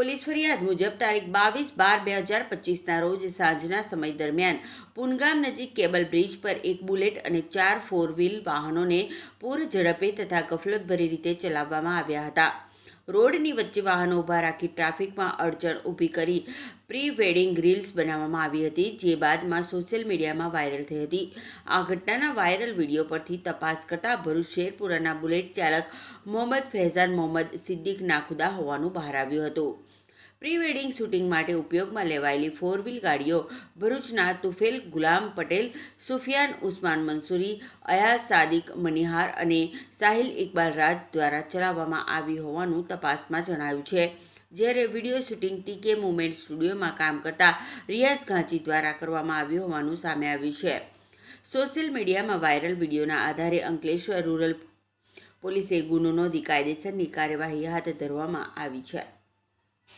Police ફરિયાદ મુજબ તારીખ બાવીસ બાર બે હજાર પચીસના રોજ સાંજના સમય દરમિયાન પુનગામ નજીક કેબલ બ્રિજ પર એક બુલેટ અને ચાર ફોર વ્હીલ વાહનોને પૂર ઝડપે તથા ગફલતભરી રીતે ચલાવવામાં આવ્યા હતા. રોડની વચ્ચે વાહનો ઊભા રાખી ટ્રાફિકમાં અડચણ ઊભી કરી પ્રી વેડિંગ રીલ્સ બનાવવામાં આવી હતી, જે બાદમાં સોશિયલ મીડિયામાં વાયરલ થઈ હતી. આ ઘટનાના વાયરલ વીડિયો પરથી તપાસ કરતા ભરૂચ શેરપુરાના બુલેટ ચાલક મોહમ્મદ ફૈઝાન મોહમ્મદ સિદ્દીક નાખુદા હોવાનું બહાર આવ્યું હતું. પ્રી વેડિંગ શૂટિંગ માટે ઉપયોગમાં લેવાયેલી ફોર વ્હીલ ગાડીઓ ભરૂચના તુફેલ ગુલામ પટેલ, સુફિયાન ઉસ્માન મંસૂરી, અયાઝ સાદિક મનિહાર અને સાહિલ ઇકબાલ રાજ દ્વારા ચલાવવામાં આવી હોવાનું તપાસમાં જણાવ્યું છે. જ્યારે વીડિયો શૂટિંગ ટીકે મુવમેન્ટ સ્ટુડિયોમાં કામ કરતા રિયાઝ ઘાંચી દ્વારા કરવામાં આવ્યું હોવાનું સામે આવ્યું છે. સોશિયલ મીડિયામાં વાયરલ વિડીયોના આધારે અંકલેશ્વર રૂરલ પોલીસે ગુનો નોંધી કાયદેસરની કાર્યવાહી હાથ ધરવામાં આવી છે.